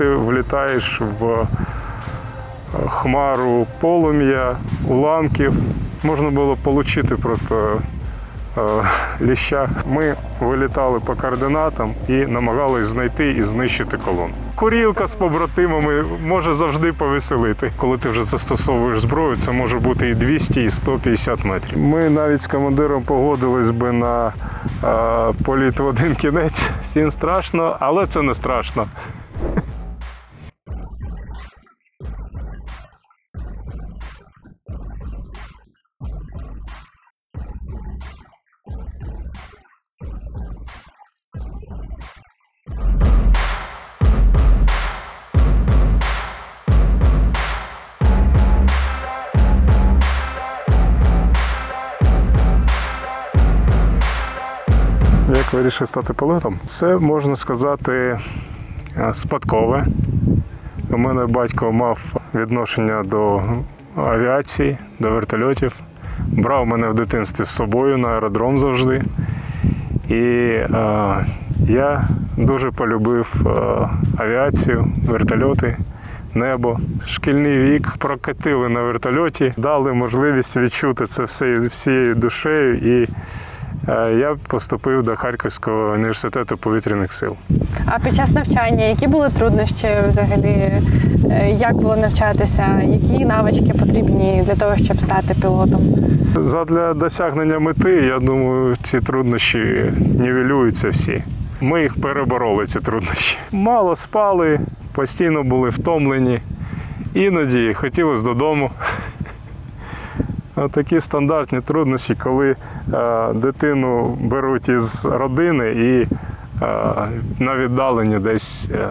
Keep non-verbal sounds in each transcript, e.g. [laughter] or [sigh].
ти влітаєш в е, хмару полум'я, уламків, можна було отримати просто е, ліща. Ми вилітали по координатам і намагались знайти і знищити колон. Курілка з побратимами може завжди повеселити. Коли ти вже застосовуєш зброю, це може бути і 200, і 150 метрів. Ми навіть з командиром погодились би на е, політ в один кінець. Всім страшно, але це не страшно. Вирішив стати пілотом? Це можна сказати е, спадкове. У мене батько мав відношення до авіації, до вертольотів. Брав мене в дитинстві з собою на аеродром завжди. І е, я дуже полюбив е, авіацію, вертольоти, небо. Шкільний вік прокатили на вертольоті, дали можливість відчути це все всією душею. І я поступив до Харківського університету повітряних сил. А під час навчання які були труднощі взагалі? Е, Як було навчатися? Які навички потрібні для того, щоб стати пілотом? Задля досягнення мети, я думаю, ці труднощі нівелюються всі. Ми їх перебороли, ці труднощі. Мало спали, постійно були втомлені, іноді хотілося додому. Такі стандартні труднощі, коли е, дитину беруть із родини і е, на віддаленні десь е,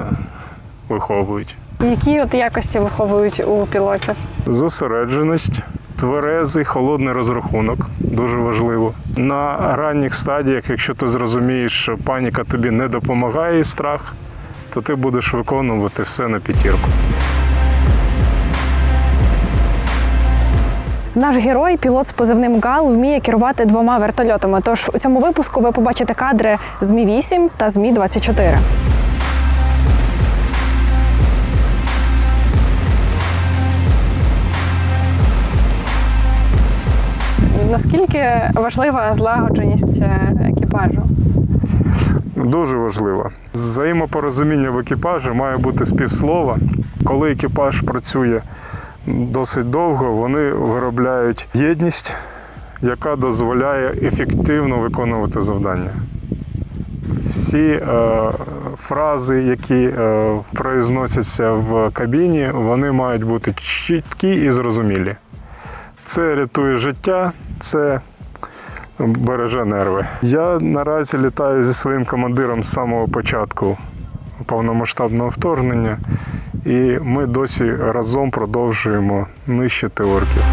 виховують. Які от якості виховують у пілотів? Зосередженість, тверезий, холодний розрахунок дуже важливо. На ранніх стадіях, якщо ти зрозумієш, що паніка тобі не допомагає і страх, то ти будеш виконувати все на п'ятірку. Наш герой, пілот з позивним Гал, вміє керувати двома вертольотами. Тож у цьому випуску ви побачите кадри з Мі 8 та з Мі 24 Наскільки важлива злагодженість е, екіпажу? Дуже важливо. Взаємопорозуміння в екіпажі має бути співслова. Коли екіпаж працює досить довго, вони виробляють єдність, яка дозволяє ефективно виконувати завдання. Всі е, фрази, які е, произносяться в кабіні, вони мають бути чіткі і зрозумілі. Це рятує життя, це береже нерви. Я наразі літаю зі своїм командиром з самого початку повномасштабного вторгнення, і ми досі разом продовжуємо нищити орків.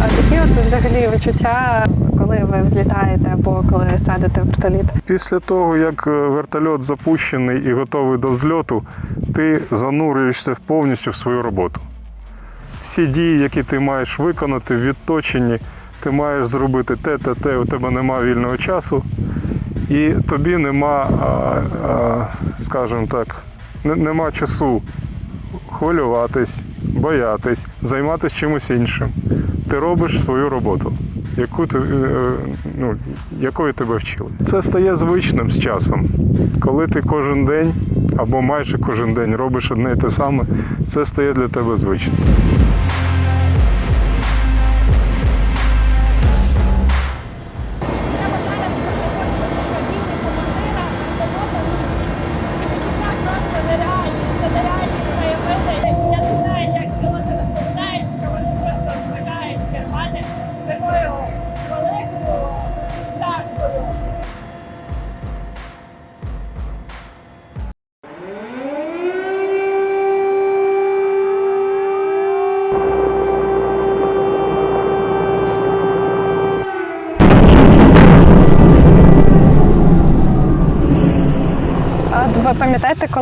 А які от взагалі відчуття, коли ви взлітаєте або коли садите вертоліт? Після того, як е, вертольот запущений і готовий до взльоту, ти занурюєшся повністю в свою роботу. Всі дії, які ти маєш виконати, відточені, ти маєш зробити те, те, те, у тебе нема вільного часу, і тобі нема, скажімо так, не- нема часу хвилюватись, боятись, займатися чимось іншим. Ти робиш свою роботу, яку ти, е, ну, якої тебе вчили. Це стає звичним з часом. Коли ти кожен день або майже кожен день робиш одне і те саме, це стає для тебе звичним.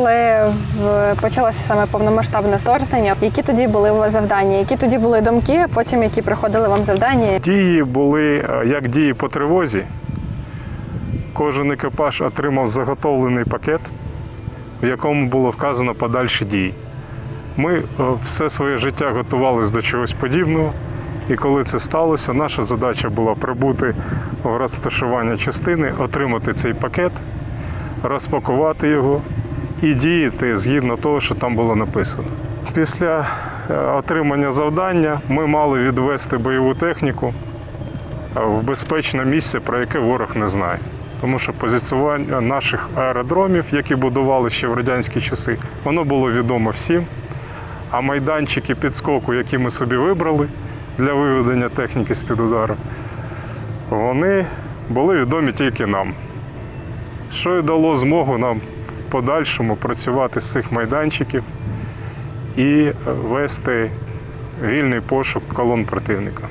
Коли почалося саме повномасштабне вторгнення? Які тоді були у вас завдання? Які тоді були думки, потім які приходили вам завдання? Дії були е, як дії по тривозі. Кожен екіпаж отримав заготовлений пакет, в якому було вказано подальші дії. Ми е, все своє життя готувалися до чогось подібного, і коли це сталося, наша задача була прибути в розташування частини, отримати цей пакет, розпакувати його і діяти згідно того, що там було написано. Після е, отримання завдання ми мали відвести бойову техніку е, в безпечне місце, про яке ворог не знає. Тому що позиціювання наших аеродромів, які будували ще в радянські часи, воно було відомо всім. А майданчики підскоку, які ми собі вибрали для виведення техніки з-під удару, вони були відомі тільки нам. Що й дало змогу нам подальшому працювати з цих майданчиків і е, вести вільний пошук колон противника.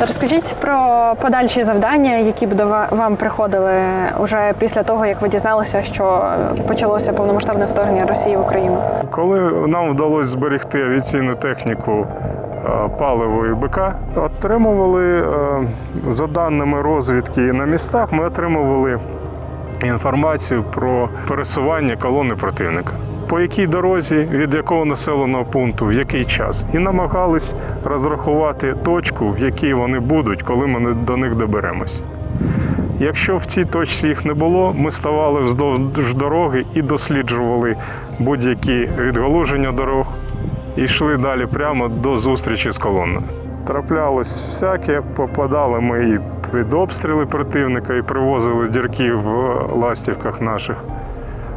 Розкажіть про подальші завдання, які б до вам приходили уже після того, як ви дізналися, що почалося повномасштабне вторгнення Росії в Україну. Коли нам вдалося зберегти авіаційну техніку паливо і БК, отримували е, за даними розвідки на містах, ми отримували інформацію про пересування колони противника. По якій дорозі, від якого населеного пункту, в який час, і намагались розрахувати точку, в якій вони будуть, коли ми до них доберемось. Якщо в цій точці їх не було, ми ставали вздовж дороги і досліджували будь-які відгалуження дорог і йшли далі прямо до зустрічі з колоною. Траплялось всяке, попадали ми і під обстріли противника, і привозили дірки в ластівках наших,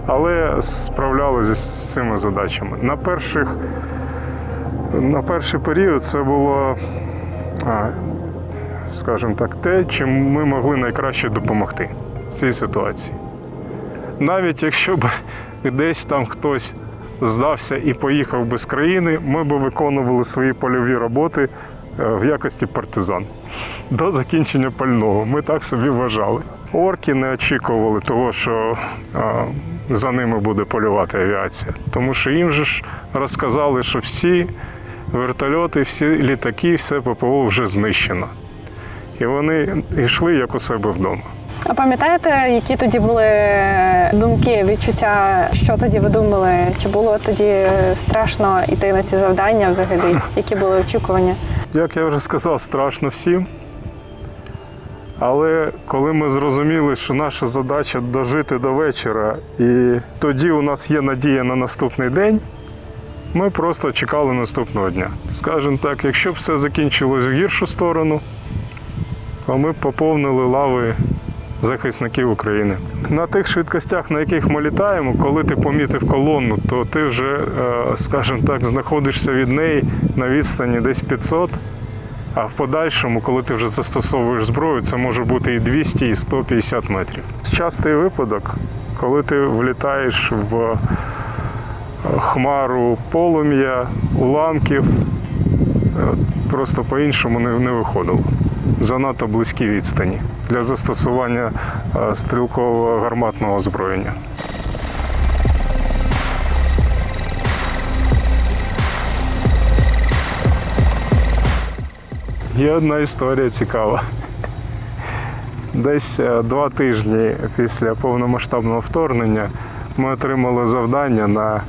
але справлялися з цими задачами. На перших на перший період це було скажімо так, те, чим ми могли найкраще допомогти в цій ситуації. Навіть якщо б десь там хтось здався і поїхав би з країни, ми б виконували свої польові роботи е, в якості партизан до закінчення пального. Ми так собі вважали. Орки не очікували того, що е, за ними буде полювати авіація, тому що їм же ж розказали, що всі вертольоти, всі літаки, все ППО вже знищено. І вони йшли як у себе вдома. А пам'ятаєте, які тоді були думки, відчуття, що тоді ви думали? Чи було тоді страшно йти на ці завдання взагалі? [laughs] Які були очікування? Як я вже сказав, страшно всім. Але коли ми зрозуміли, що наша задача дожити до вечора, і тоді у нас є надія на наступний день, ми просто чекали наступного дня. Скажімо так, якщо б все закінчилось в гіршу сторону, то ми б поповнили лави захисників України. На тих швидкостях, на яких ми літаємо, коли ти помітив колонну, то ти вже, е, скажімо так, знаходишся від неї на відстані десь 500. А в подальшому, коли ти вже застосовуєш зброю, це може бути і 200, і 150 метрів. Частий випадок, коли ти влітаєш в е, хмару полум'я, уламків, е, просто по-іншому не, не виходило. Занадто близькі відстані для застосування е, стрілкового гарматного озброєння. Є одна історія цікава. Десь е, два тижні після повномасштабного вторгнення ми отримали завдання на е,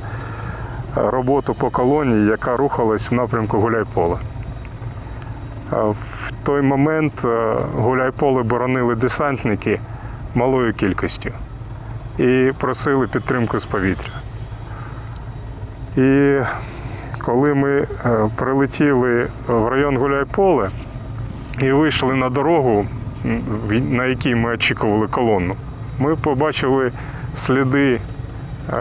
роботу по колонії, яка рухалась в напрямку Гуляйполе. В той момент е, Гуляйполе боронили десантники малою кількістю і просили підтримку з повітря. І коли ми е, прилетіли в район Гуляйполе і вийшли на дорогу, на якій ми очікували колонну, ми побачили сліди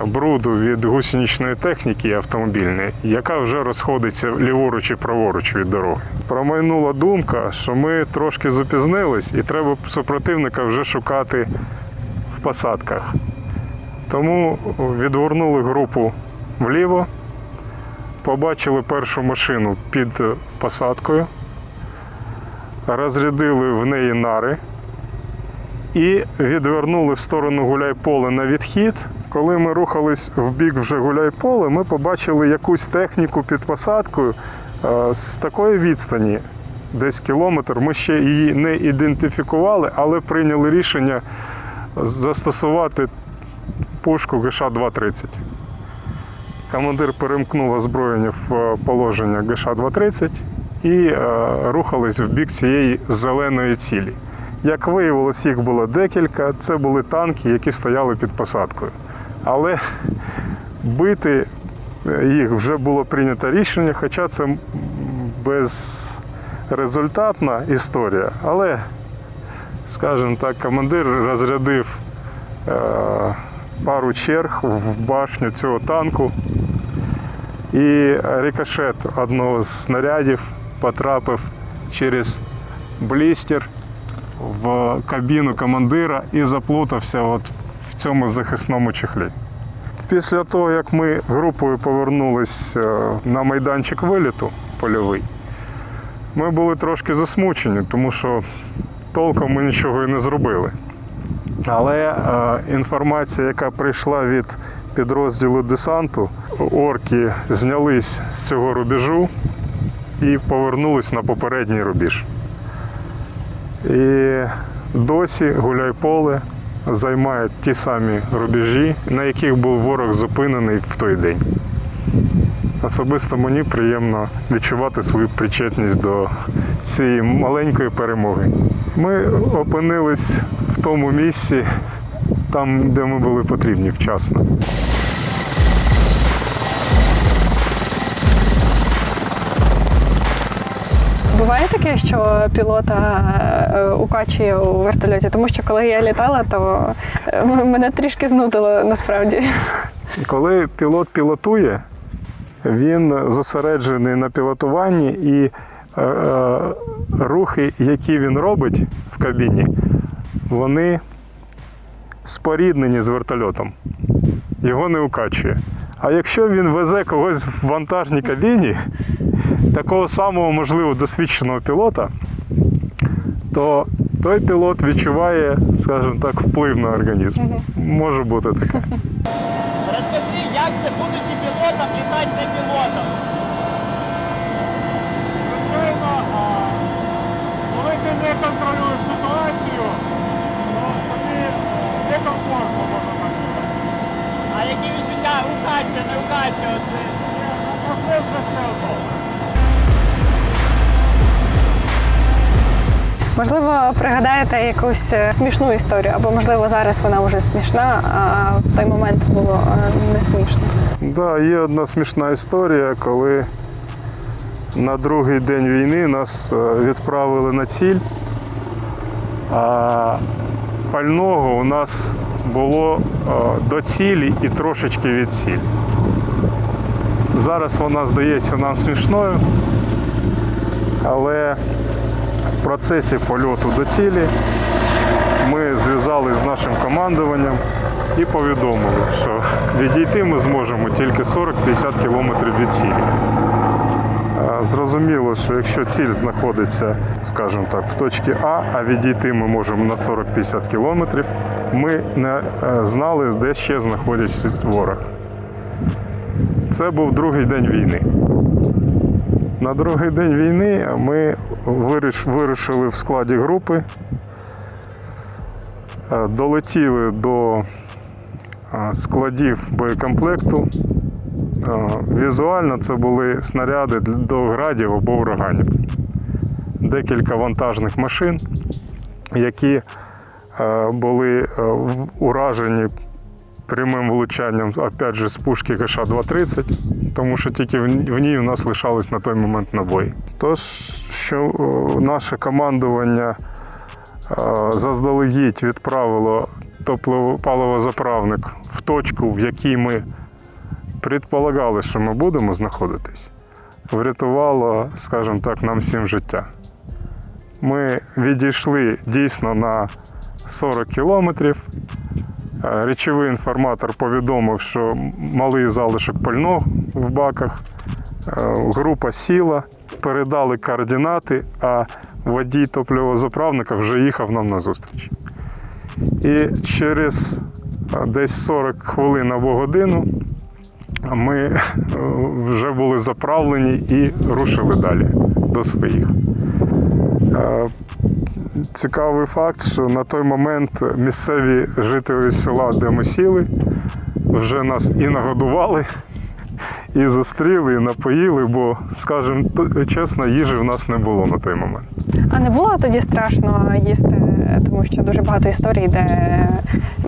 бруду від гусеничної техніки автомобільної, яка вже розходиться ліворуч і праворуч від дороги. Промайнула думка, що ми трошки запізнились і треба супротивника вже шукати в посадках. Тому відгорнули групу вліво, побачили першу машину під посадкою, розрядили в неї нари і відвернули в сторону Гуляйполе на відхід. Коли ми рухались в бік вже Гуляйполе, ми побачили якусь техніку під посадкою е, з такої відстані, десь кілометр. Ми ще її не ідентифікували, але прийняли рішення застосувати пушку ГШ-230. Командир перемкнув озброєння в е, положення ГШ-230 і е, рухались в бік цієї зеленої цілі. Як виявилось, їх було декілька. Це були танки, які стояли під посадкою. Але бити е, їх вже було прийнято рішення, хоча це безрезультатна історія. Але, скажімо так, командир розрядив е, пару черг в башню цього танку. І рикошет одного з снарядів потрапив через блістер в кабіну командира і заплутався от цьому захисному чехлі. Після того, як ми групою повернулись е, на майданчик виліту польовий, ми були трошки засмучені, тому що толком ми нічого і не зробили. Але е, інформація, яка прийшла від підрозділу десанту, орки знялись з цього рубежу і повернулись на попередній рубіж. І досі Гуляйполе займає ті самі рубежі, на яких був ворог зупинений в той день. Особисто мені приємно відчувати свою причетність до цієї маленької перемоги. Ми опинились в тому місці, там, де ми були потрібні вчасно. Буває таке, що пілота е, укачує у вертольоті, тому що коли я літала, то е, мене трішки знудило насправді. Коли пілот пілотує, він зосереджений на пілотуванні і е, е, рухи, які він робить в кабіні, вони споріднені з вертольотом. Його не укачує. А якщо він везе когось в вантажній кабіні, такого самого, можливо, досвідченого пілота, то той пілот відчуває, скажімо так, вплив на організм. Може бути таке. Розкажи, як це, будучи пілотом, літати не пілотом? Звичайно, коли ти не контролюєш ситуацію, то тобі некомфортно можна так сказати. А які відчуття укачує, не укачує? От, е, це вже все одно. Можливо, пригадаєте якусь е, смішну історію, або можливо зараз вона вже смішна, а в той момент було е, не смішно. Да, є одна смішна історія, коли на другий день війни нас е, відправили на ціль, а пального у нас було до цілі і трошечки від цілі. Зараз вона здається нам смішною, але процесі польоту до цілі ми зв'язались з нашим командуванням і повідомили, що відійти ми зможемо тільки 40-50 кілометрів від цілі. Зрозуміло, що якщо ціль знаходиться, скажімо так, в точці А, а відійти ми можемо на 40-50 кілометрів, ми не е, знали, де ще знаходиться ворог. Це був другий день війни. На другий день війни ми виріш- вирушили в складі групи, е, долетіли до е, складів боєкомплекту. Е, Візуально це були снаряди до градів або ураганів. Декілька вантажних машин, які були уражені прямим влучанням, опять же, з пушки ГШ-230, тому що тільки в ні- в ній у нас лишались на той момент набої. Тож, що наше командування заздалегідь відправило топливо-паливозаправник в точку, в якій ми предполагали, що ми будемо знаходитись, врятувало, скажімо так, нам всім життя. Ми відійшли дійсно на 40 кілометрів. Речовий інформатор повідомив, що малий залишок пального в баках. Е, Група сіла, передали координати, а водій топливозаправника вже їхав нам на зустріч. І через е, десь 40 хвилин або годину ми е, вже були заправлені і рушили далі до своїх. Цікавий факт, що на той момент місцеві жителі села, де ми сіли, вже нас і нагодували, і зустріли, і напоїли, бо, скажімо чесно, їжі в нас не було на той момент. А не було тоді страшно їсти, тому що дуже багато історій, де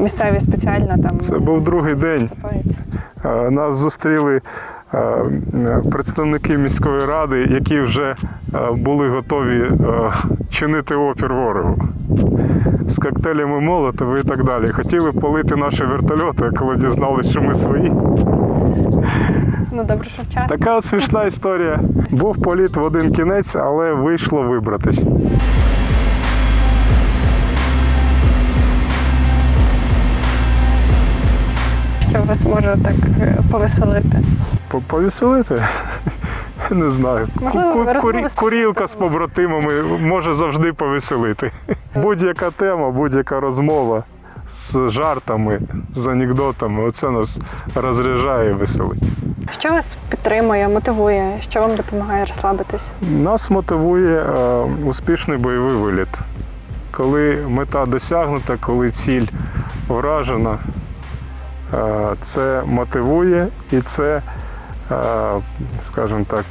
місцеві спеціально там Це був другий день. засипають. Е, Нас зустріли е, представники міської ради, які вже е, були готові чинити опір ворогу з коктейлями Молотова і так далі. Хотіли полити наші вертольоти, коли дізналися, що ми свої. Ну добре, що вчасно. Така от смішна історія. Був політ в один кінець, але вийшло вибратись. Вас може так е, повеселити? По- Повеселити? [laughs] Не знаю. Можливо, курі- Курілка з побратимами може завжди повеселити. Будь-яка тема, будь-яка розмова з жартами, з анекдотами, оце нас розряджає і веселить. Що вас підтримує, мотивує? Що вам допомагає розслабитись? Нас мотивує е, успішний бойовий виліт. Коли мета досягнута, коли ціль вражена, е, це мотивує і це, е, скажімо так,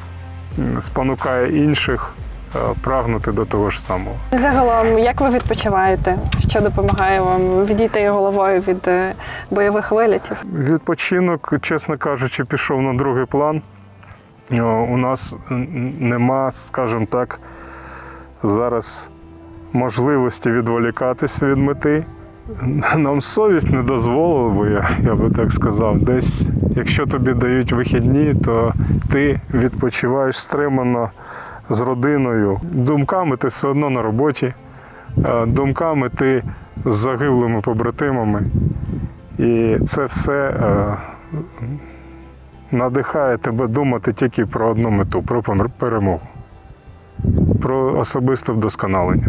спонукає інших е, прагнути до того ж самого. Загалом, як ви відпочиваєте? Що допомагає вам відійти головою від е, бойових вилітів? Відпочинок, чесно кажучи, пішов на другий план. У нас нема, скажімо так, зараз можливості відволікатися від мети. Нам совість не дозволила би, я, я би так сказав. Десь, якщо тобі дають вихідні, то ти відпочиваєш стримано з родиною. Думками ти все одно на роботі, е, думками ти з загиблими побратимами. І це все е, надихає тебе думати тільки про одну мету про перемогу, про особисте вдосконалення.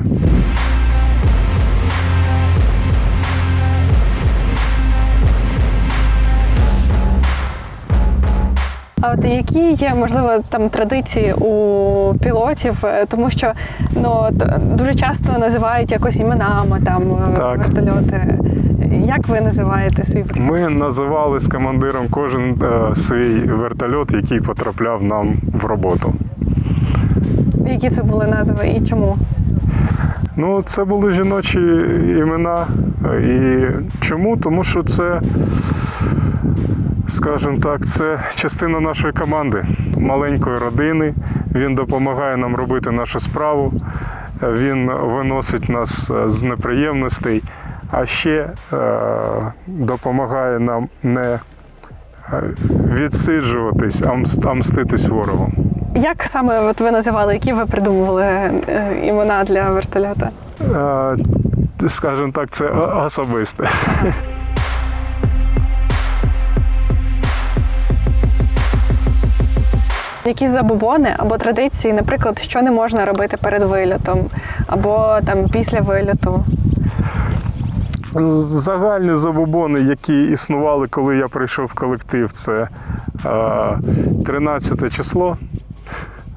А от які є можливо там традиції у пілотів, Е, тому що ну дуже часто називають якось іменами там е, Так. вертольоти. Як ви називаєте свій вертольот? Ми називали з командиром кожен е, свій вертольот, який потрапляв нам в роботу. Які це були назви і чому? Ну, це були жіночі імена. І чому? Тому що це, скажімо так, це частина нашої команди, маленької родини. Він допомагає нам робити нашу справу. Він виносить нас з неприємностей, а ще е, допомагає нам не е, відсиджуватись, а мс- а мститись ворогу. Як саме от ви називали, які ви придумували е, імена для вертольота? Е, Скажімо так, це особисте. Якісь забобони або традиції, наприклад, що не можна робити перед вильотом, або там після вильоту. Загальні забобони, які існували, коли я прийшов в колектив, це е, 13 число.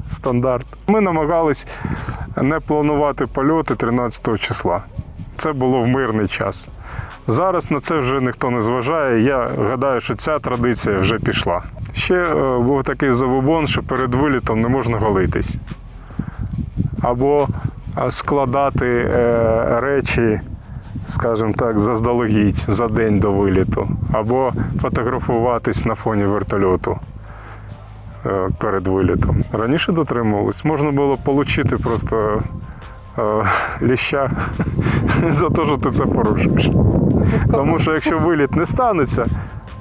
Стандарт. Ми намагались не планувати польоти 13 числа. Це було в мирний час. Зараз на це вже ніхто не зважає. Я гадаю, що ця традиція вже пішла. Ще е, був такий забобон, що перед вилітом не можна голитись. Або е, складати е, речі скажімо так, заздалегідь за день до виліту, або фотографуватись на фоні вертольоту перед вилітом. Раніше дотримувались. Можна було отримати просто е, ліща [laughs] за те, що ти це порушуєш. Тому що якщо виліт не станеться,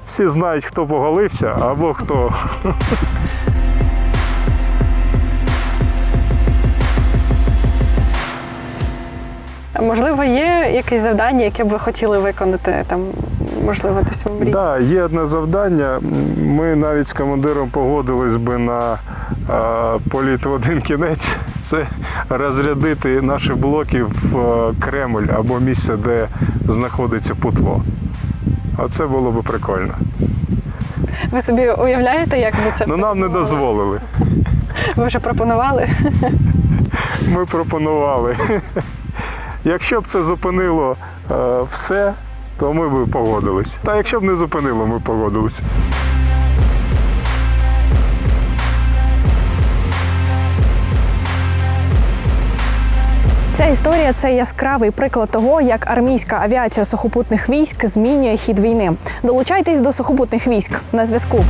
всі знають, хто поголився або хто Можливо, є якесь завдання, яке б ви хотіли виконати там, можливо, десь в мрії. Да, є одне завдання. Ми навіть з командиром погодились би на е, політ в один кінець. Це розрядити наші блоки в е, Кремль або місце, де знаходиться путло. Оце було б прикольно. Ви собі уявляєте, як би це Ну все нам не дозволили. Ви вже пропонували? [laughs] Ми пропонували. Якщо б це зупинило е, все, то ми б погодились. Та якщо б не зупинило, ми погодились. Ця історія це яскравий приклад того, як армійська авіація сухопутних військ змінює хід війни. Долучайтесь до сухопутних військ на зв'язку.